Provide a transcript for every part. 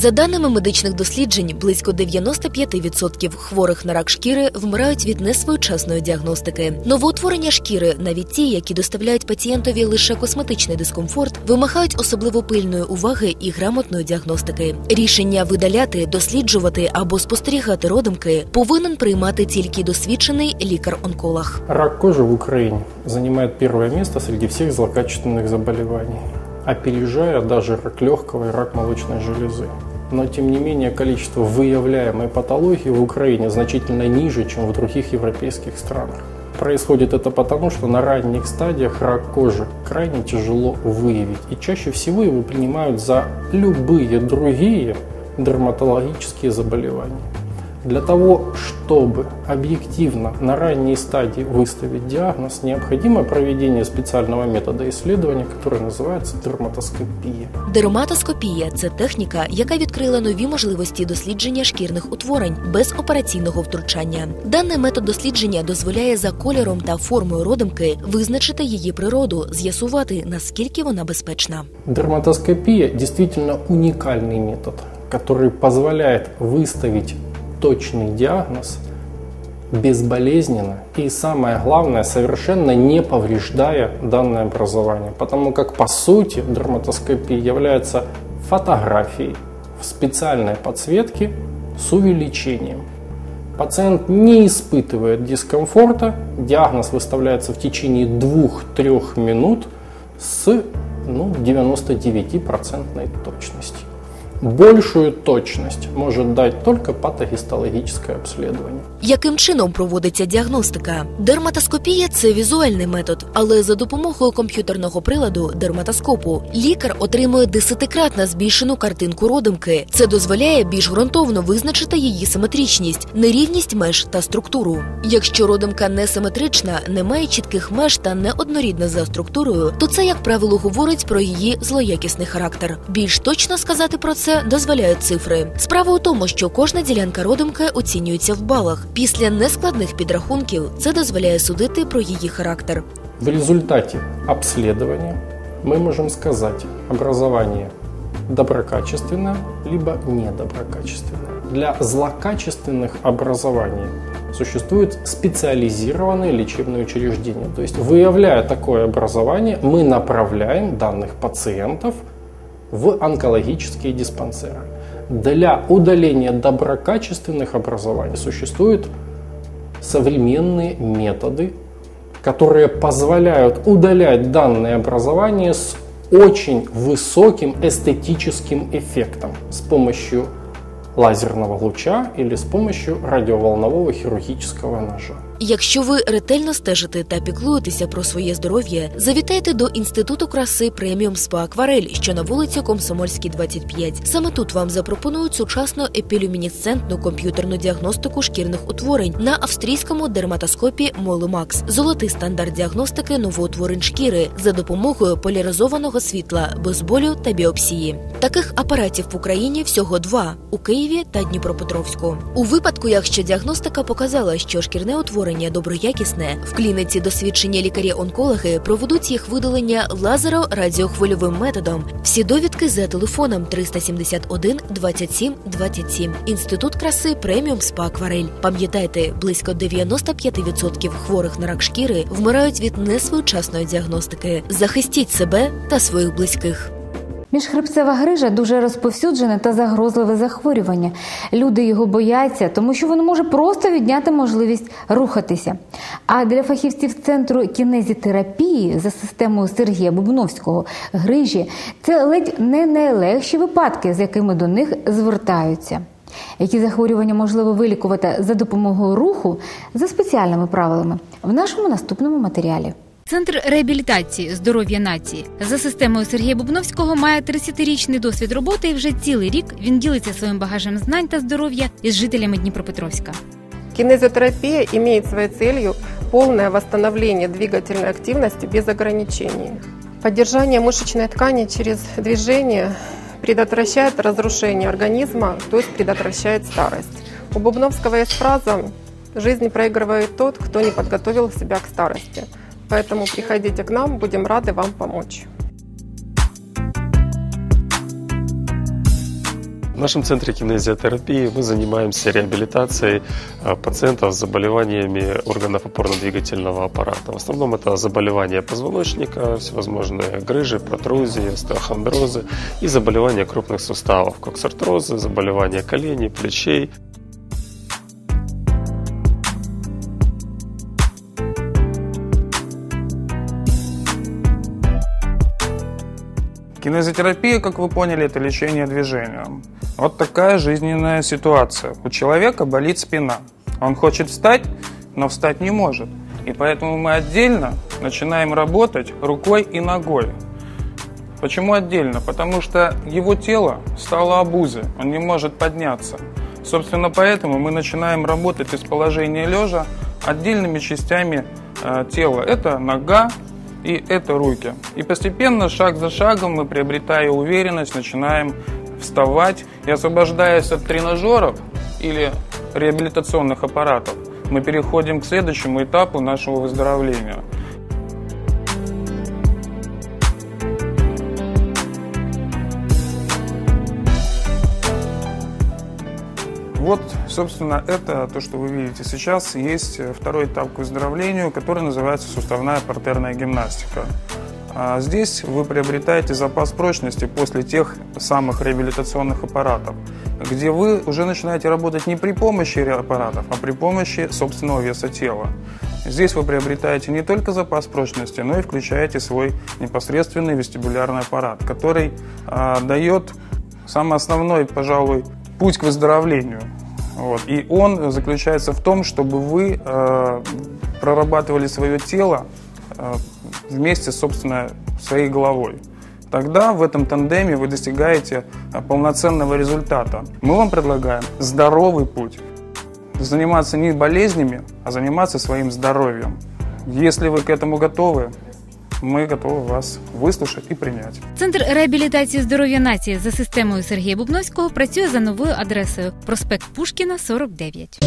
За даними медичних досліджень, близько 95% хворих на рак шкіри вмирають від несвоєчасної діагностики. Новоутворення шкіри, навіть ті, які доставляють пацієнтові лише косметичний дискомфорт, вимагають особливо пильної уваги і грамотної діагностики. Рішення видаляти, досліджувати або спостерігати родимки повинен приймати тільки досвідчений лікар-онколог. Рак кожи в Украине занимает первое место среди всех злокачественных заболеваний, опережая даже рак легкого и рак молочной железы. Но, тем не менее, количество выявляемой патологии в Украине значительно ниже, чем в других европейских странах. Происходит это потому, что на ранних стадиях рак кожи крайне тяжело выявить, и чаще всего его принимают за любые другие дерматологические заболевания. Для того, чтобы объективно на ранней стадии выставить диагноз, необходимо проведение специального метода исследования, который называется дерматоскопия. Дерматоскопія це техніка, яка відкрила нові можливості дослідження шкірних утворень без операційного втручання. Даний метод дослідження дозволяє за кольором та формою родимки визначити її природу, з'ясувати наскільки вона безпечна. Дерматоскопия действительно уникальный метод, который позволяет выставить точный диагноз безболезненно и, самое главное, совершенно не повреждая данное образование. Потому как, по сути, дерматоскопия является фотографией в специальной подсветке с увеличением. Пациент не испытывает дискомфорта, диагноз выставляется в течение 2-3 минут с ну, 99% точностью. Большую точность может дать только патогистологическое обследование. Яким чином проводиться діагностика? Дерматоскопія це візуальний метод, але за допомогою комп'ютерного приладу дерматоскопу лікар отримує десятикратно збільшену картинку родимки. Це дозволяє більш ґрунтовно визначити її симетричність, нерівність меж та структуру. Якщо родимка несиметрична, не має чітких меж та неоднорідна за структурою, то це, як правило, говорить про її злоякісний характер. Більш точно сказати про це дозволяють цифри. Справа у тому, що кожна ділянка родимки оцінюється в балах. Після нескладних підрахунків це дозволяє судити про її характер. В результате обследования мы можем сказать образование доброкачественное либо недоброкачественное. Для злокачественных образований существуют специализированные лечебные учреждения. То есть, выявляя такое образование, мы направляем данных пациентов в онкологические диспансеры. Для удаления доброкачественных образований существуют современные методы, которые позволяют удалять данные образования с очень высоким эстетическим эффектом с помощью лазерного луча или с помощью радиоволнового хирургического ножа. Якщо ви ретельно стежите та піклуєтеся про своє здоров'я, завітайте до інституту краси преміум спа акварель, що на вулиці Комсомольській, 25. Саме тут вам запропонують сучасну епілюмінесцентну комп'ютерну діагностику шкірних утворень на австрійському дерматоскопі Молимакс, золотий стандарт діагностики новоутворень шкіри за допомогою поляризованого світла, без болю та біопсії. Таких апаратів в Україні всього два у Києві та Дніпропетровську. У випадку, якщо діагностика показала, що шкірне утворення доброякісне, в клініці досвідчені лікарі-онкологи проведуть їх видалення лазеро-радіохвильовим методом. Всі довідки за телефоном 371 27 27. Інститут краси преміум спа акварель. Пам'ятайте, близько 95% хворих на рак шкіри вмирають від несвоєчасної діагностики. Захистіть себе та своїх близьких. Міжхребцева грижа дуже розповсюджене та загрозливе захворювання. Люди його бояться, тому що воно може просто відняти можливість рухатися. А для фахівців центру кінезітерапії за системою Сергія Бубновського грижі це ледь не найлегші випадки, з якими до них звертаються. Які захворювання можливо вилікувати за допомогою руху за спеціальними правилами в нашому наступному матеріалі. Центр реабілітації здоров'я нації за системою Сергія Бубновського має 30-річний досвід роботи, і вже цілий рік він ділиться своїм багажем знань та здоров'я із жителями Дніпропетровська. Кинезиотерапия имеет своей целью полное восстановление двигательной активности без ограничений. Поддержание мышечной ткани через движение предотвращает разрушение организма, то есть предотвращает старость. У Бубновского есть фраза «Жизнь проигрывает тот, кто не подготовил себя к старости». Поэтому приходите к нам, будем рады вам помочь. В нашем центре кинезиотерапии мы занимаемся реабилитацией а, пациентов с заболеваниями органов опорно-двигательного аппарата. В основном это заболевания позвоночника, всевозможные грыжи, протрузии, остеохондрозы и заболевания крупных суставов, коксартрозы, заболевания коленей, плечей. Кинезотерапия, как вы поняли, это лечение движением. Вот такая жизненная ситуация. У человека болит спина. Он хочет встать, но встать не может. И поэтому мы отдельно начинаем работать рукой и ногой. Почему отдельно? Потому что его тело стало обузой, он не может подняться. Собственно, поэтому мы начинаем работать из положения лежа отдельными частями э, тела. Это нога, и это руки. И постепенно, шаг за шагом, мы, приобретая уверенность, начинаем вставать и освобождаясь от тренажеров или реабилитационных аппаратов, мы переходим к следующему этапу нашего выздоровления. Вот, собственно, это то, что вы видите сейчас. Есть второй этап к выздоровлению, который называется суставная партерная гимнастика. А здесь вы приобретаете запас прочности после тех самых реабилитационных аппаратов, где вы уже начинаете работать не при помощи аппаратов, а при помощи собственного веса тела. Здесь вы приобретаете не только запас прочности, но и включаете свой непосредственный вестибулярный аппарат, который а, дает самый основной, пожалуй, путь к выздоровлению. Вот. И он заключается в том, чтобы вы э, прорабатывали свое тело э, вместе, собственно, своей головой. Тогда в этом тандеме вы достигаете э, полноценного результата. Мы вам предлагаем здоровый путь. Заниматься не болезнями, а заниматься своим здоровьем. Если вы к этому готовы, ми готові вас вислушати і прийняти. Центр реабілітації здоров'я нації за системою Сергія Бубновського працює за новою адресою проспект Пушкіна, 49.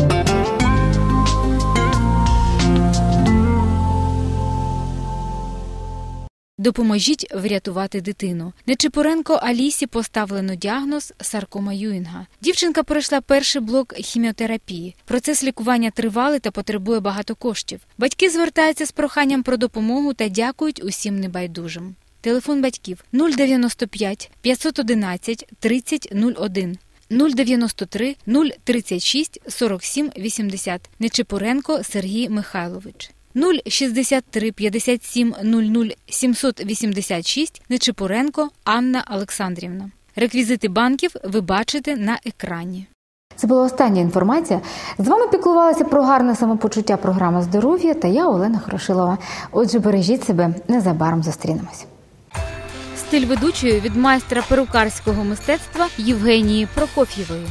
Допоможіть врятувати дитину. Нечипоренко Алісі поставлено діагноз саркома Юінга. Дівчинка пройшла перший блок хіміотерапії. Процес лікування тривалий та потребує багато коштів. Батьки звертаються з проханням про допомогу та дякують усім небайдужим. Телефон батьків 095 511 30 01 093 036 47 80 Нечипоренко Сергій Михайлович 063 57 00 786 Нечипуренко Анна Олександрівна. Реквізити банків ви бачите на екрані. Це була остання інформація. З вами піклувалася про гарне самопочуття програма здоров'я та я Олена Хорошилова. Отже, бережіть себе незабаром зустрінемось. Стиль ведучої від майстра перукарського мистецтва Євгенії Прокоф'євої.